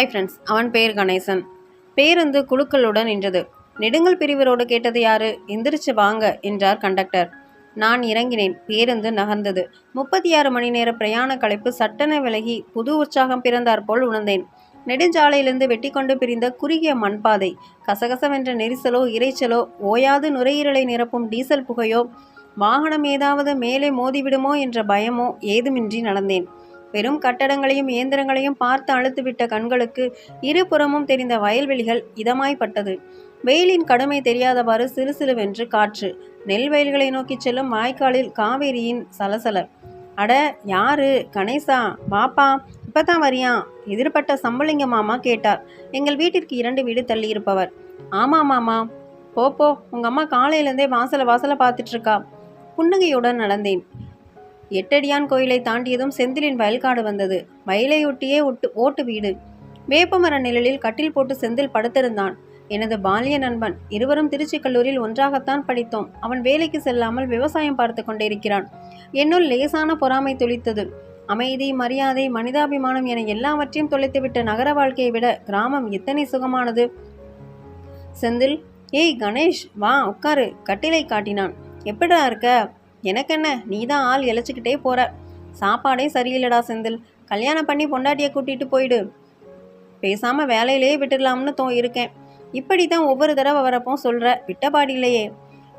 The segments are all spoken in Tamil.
ஹாய் ஃப்ரெண்ட்ஸ் அவன் பேர் கணேசன். பேருந்து குழுக்களுடன் நின்றது. நெடுங்கல் பிரிவரோடு கேட்டது யாரு? எந்திரிச்சு வாங்க என்றார் கண்டக்டர் நான் இறங்கினேன் பேருந்து நகர்ந்தது. முப்பத்தி ஆறு மணி நேர பிரயாண களைப்பு சட்டென விலகி புது உற்சாகம் பிறந்தாற் போல் உணர்ந்தேன். நெடுஞ்சாலையிலிருந்து வெட்டி கொண்டு பிரிந்த குறுகிய மண்பாதை கசகசவென்ற நெரிசலோ இரைச்சலோ ஓயாது நுரையீரலை நிரப்பும் டீசல் புகையோ வாகனம் ஏதாவது மேலே மோதிவிடுமோ என்ற பயமோ ஏதுமின்றி நடந்தேன். வெறும் கட்டடங்களையும் இயந்திரங்களையும் பார்த்து அழுத்துவிட்ட கண்களுக்கு இருபுறமும் தெரிந்த வயல்வெளிகள் இதமாய்ப்பட்டது. வெயிலின் கடுமை தெரியாதவாறு சிறுசிறுவென்று காற்று. நெல் வயல்களை நோக்கி செல்லும் வாய்க்காலில் காவேரியின் சலசல. அட யாரு? கணேசா? பாப்பா? இப்பதான் வரியா? எதிர்பட்ட சம்பளிங்க மாமா கேட்டார். எங்கள் வீட்டிற்கு இரண்டு வீடு தள்ளி இருப்பவர் ஆமா மாமா. போ உங்க அம்மா காலையிலேருந்தே வாசல வாசல பார்த்துட்டு இருக்கா புன்னகையுடன் நடந்தேன். எட்டடியான் கோயிலை தாண்டியதும் செந்திலின் வயல்காடு வந்தது. வயலையொட்டியே ஒட்டு ஓட்டு வீடு. வேப்பமர நிழலில் கட்டில் போட்டு செந்தில் படுத்திருந்தான். எனது பாலிய நண்பன் இருவரும் திருச்சி கல்லூரியில் ஒன்றாகத்தான் படித்தோம். அவன் வேலைக்கு செல்லாமல் விவசாயம் பார்த்து கொண்டிருக்கிறான். என்னுள் லேசான பொறாமை துளித்தது. அமைதி மரியாதை மனிதாபிமானம் என எல்லாவற்றையும் தொலைத்துவிட்ட நகர வாழ்க்கையை விட கிராமம் எத்தனை சுகமானது? செந்தில் ஏய் கணேஷ் வா உட்காரு. கட்டிலை காட்டினான். எப்படா இருக்க? எனக்கென்ன? நீ தான் ஆள் இழைச்சிக்கிட்டே போகிற சாப்பாடே சரியில்லடா செந்தில். கல்யாணம் பண்ணி பொண்டாட்டியை கூட்டிகிட்டு போயிடு. பேசாமல் வேலையிலேயே விட்டுடலாம்னு தோ இருக்கேன். இப்படி தான் ஒவ்வொரு தடவை வரப்போ சொல்கிற விட்டபாடி இல்லையே.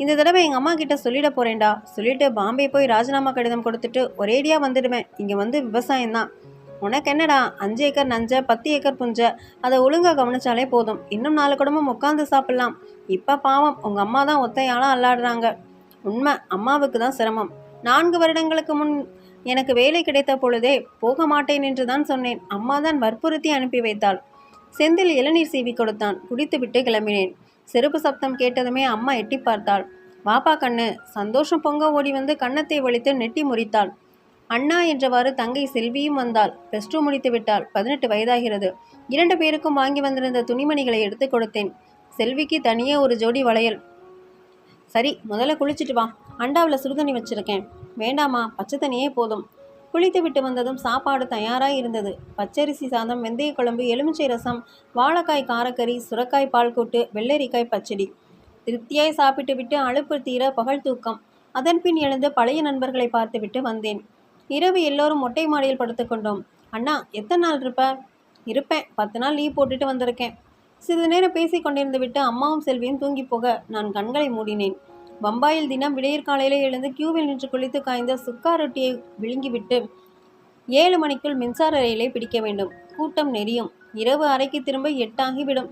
இந்த தடவை எங்கள் அம்மா கிட்ட சொல்லிட போகிறேன்டா சொல்லிட்டு பாம்பே போய் ராஜினாமா கடிதம் கொடுத்துட்டு ஒரேடியாக வந்துடுவேன். இங்கே வந்து விவசாயம்தான் உனக்கு என்னடா? அஞ்சு ஏக்கர் நஞ்ச பத்து ஏக்கர் புஞ்ச? அதை ஒழுங்காக கவனிச்சாலே போதும். இன்னும் நாலு குடும்பம் உட்காந்து சாப்பிட்லாம். இப்போ பாவம் உங்கள் அம்மா தான் ஒத்தையாலாம் அல்லாடுறாங்க. உண்மை. அம்மாவுக்கு தான் சிரமம். நான்கு வருடங்களுக்கு முன் எனக்கு வேலை கிடைத்த பொழுதே போக மாட்டேன் என்று தான் சொன்னேன். அம்மா தான் வற்புறுத்தி அனுப்பி வைத்தாள். செந்தில் இளநீர் சீவி கொடுத்தான். குடித்துவிட்டு கிளம்பினேன். செருப்பு சப்தம் கேட்டதுமே அம்மா எட்டி பார்த்தாள். வாப்பா கண்ணு சந்தோஷம் பொங்க ஓடி வந்து கன்னத்தை வலித்து நெட்டி முறித்தாள். அண்ணா என்றவாறு தங்கை செல்வியும் வந்தாள். ப்ளஸ் டூ முடித்து விட்டாள். பதினெட்டு வயதாகிறது. இரண்டு பேருக்கும் வாங்கி வந்திருந்த துணிமணிகளை எடுத்து கொடுத்தேன். செல்விக்கு தனியே ஒரு ஜோடி வளையல். சரி முதல்ல குளிச்சுட்டு வா. அண்டாவில் சுடுதண்ணி வச்சுருக்கேன். வேண்டாமா பச்சை தண்ணியே போதும். குளித்து விட்டு வந்ததும் சாப்பாடு தயாராக இருந்தது. பச்சரிசி சாதம் வெந்தய குழம்பு எலுமிச்சை ரசம் வாழைக்காய் காரக்கறி சுரக்காய் பால் கூட்டு வெள்ளரிக்காய் பச்சடி. திருப்தியாய் சாப்பிட்டு விட்டு அலுப்பு தீர பகல் தூக்கம். அதன்பின் எழுந்து பழைய நண்பர்களை பார்த்துவிட்டு வந்தேன். இரவு எல்லோரும் மொட்டை மாடியில் படுத்துக்கொண்டோம் அண்ணா எத்தனை நாள் இருப்ப? இருப்பேன். பத்து நாள் லீவ் போட்டுட்டு வந்திருக்கேன். சிறிது நேரம் பேசிக் கொண்டிருந்து விட்டு அம்மாவும் செல்வியும் தூங்கி போக நான் கண்களை மூடினேன். பம்பாயில் தினம் விடையற் காலையிலே எழுந்து கியூவில் நின்று குளித்து காய்ந்த சுக்கா ரொட்டியை விழுங்கிவிட்டு ஏழு மணிக்குள் மின்சார ரயிலை பிடிக்க வேண்டும். கூட்டம் நெறியும் இரவு அறைக்கு திரும்ப எட்டாகிவிடும்.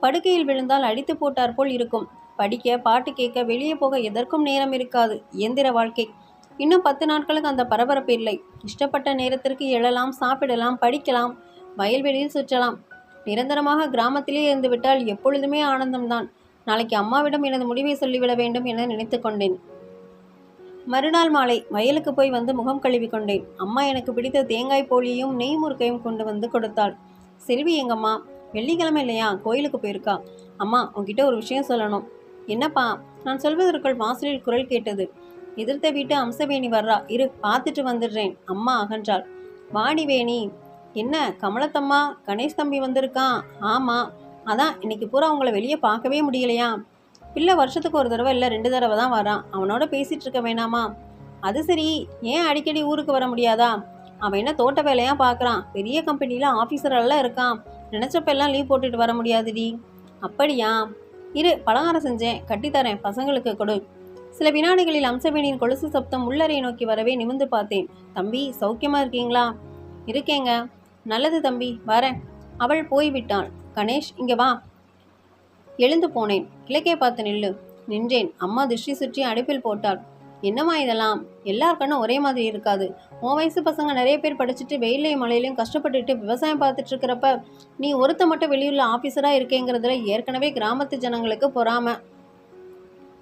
படுக்கையில் விழுந்தால் அடித்து போட்டார் போல் இருக்கும். படிக்க பாட்டு கேட்க வெளியே போக எதற்கும் நேரம் இருக்காது. இயந்திர வாழ்க்கை. இன்னும் பத்து நாட்களுக்கு அந்த பரபரப்பு இல்லை. இஷ்டப்பட்ட நேரத்திற்கு எழலாம் சாப்பிடலாம் படிக்கலாம் வயல்வெளியில் சுற்றலாம். நிரந்தரமாக கிராமத்திலே இருந்துவிட்டால் எப்பொழுதுமே ஆனந்தம்தான். நாளைக்கு அம்மாவிடம் எனது முடிவை சொல்லிவிட வேண்டும் என நினைத்து கொண்டேன். மறுநாள் மாலை வயலுக்கு போய் வந்து முகம் கழுவி கொண்டேன். அம்மா எனக்கு பிடித்த தேங்காய் போலியையும் நெய் முறுக்கையும் கொண்டு வந்து கொடுத்தாள். செல்வி எங்கம்மா? வெள்ளிக்கிழமை இல்லையா? கோயிலுக்கு போயிருக்கா? அம்மா உங்ககிட்ட ஒரு விஷயம் சொல்லணும். என்னப்பா? நான் சொல்வதற்குள் வாசலில் குரல் கேட்டது. எதிர்த்த வீட்டு அம்சவேணி வர்றா. இரு பார்த்துட்டு வந்துடுறேன். அம்மா அகன்றாள். வாணி வேணி. என்ன கமலத்தம்மா கணேஷ் தம்பி வந்திருக்கான். ஆமாம் அதான் இன்னைக்கு பூரா அவங்கள வெளியே பார்க்கவே முடியலையா? பிள்ளை வருஷத்துக்கு ஒரு தடவை இல்லை ரெண்டு தடவை தான் வரான். அவனோட பேசிகிட்டு இருக்க வேணாமா? அது சரி ஏன் அடிக்கடி ஊருக்கு வர முடியாதா? அவன் என்ன தோட்ட வேலையாக பார்க்குறான் பெரிய கம்பெனியில் ஆஃபீஸரெல்லாம் இருக்கான். நினச்சப்பெல்லாம் லீவ் போட்டுட்டு வர முடியாதுடி. அப்படியா? இரு பலகாரம் செஞ்சேன். கட்டித்தரேன். பசங்களுக்கு கொடு. சில வினாடிகளில் அம்சவேணியின் கொலுசு சப்தம் உள்ளறையை நோக்கி வரவே நிமிந்து பார்த்தேன். தம்பி சௌக்கியமாக இருக்கீங்களா? இருக்கேங்க. நல்லது தம்பி வரேன். அவள் போய்விட்டாள். கணேஷ் இங்கே வா. எழுந்து போனேன். கிழக்கே பார்த்து நில்லு. நின்றேன். அம்மா திருஷ்டி சுற்றி அடுப்பில் போட்டாள். என்னம்மா இதெல்லாம்? எல்லார் கண்ணும் ஒரே மாதிரி இருக்காது. உன் வயசு பசங்க நிறைய பேர் படிச்சுட்டு வெயிலையும் மழையிலையும் கஷ்டப்பட்டுட்டு விவசாயம் பார்த்துட்டு இருக்கிறப்ப நீ ஒருத்த மட்டும் வெளியூரில் ஆஃபீஸராக இருக்கேங்கிறதுல ஏற்கனவே கிராமத்து ஜனங்களுக்கு பொறாம.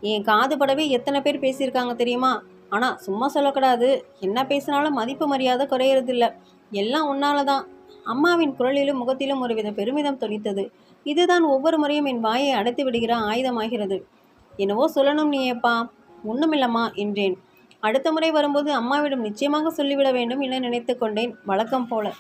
என் காது படவே எத்தனை பேர் பேசியிருக்காங்க தெரியுமா? ஆனால் சும்மா சொல்லக்கூடாது. என்ன பேசினாலும் மதிப்பு மரியாதை குறையறதில்ல. எல்லாம் உன்னால தான் அம்மாவின் குரலிலும் முகத்திலும் ஒருவித பெருமிதம் தொனித்தது. இதுதான் ஒவ்வொரு முறையும் என் வாயை அடைத்து விடுகிற ஆயுதமாகிறது. என்னவோ சொல்லணும் நீயேப்பா. ஒன்றுமில்லம்மா என்றேன். அடுத்த முறை வரும்போது அம்மாவிடம் நிச்சயமாக சொல்லிவிட வேண்டும் என நினைத்து கொண்டேன். வழக்கம் போல.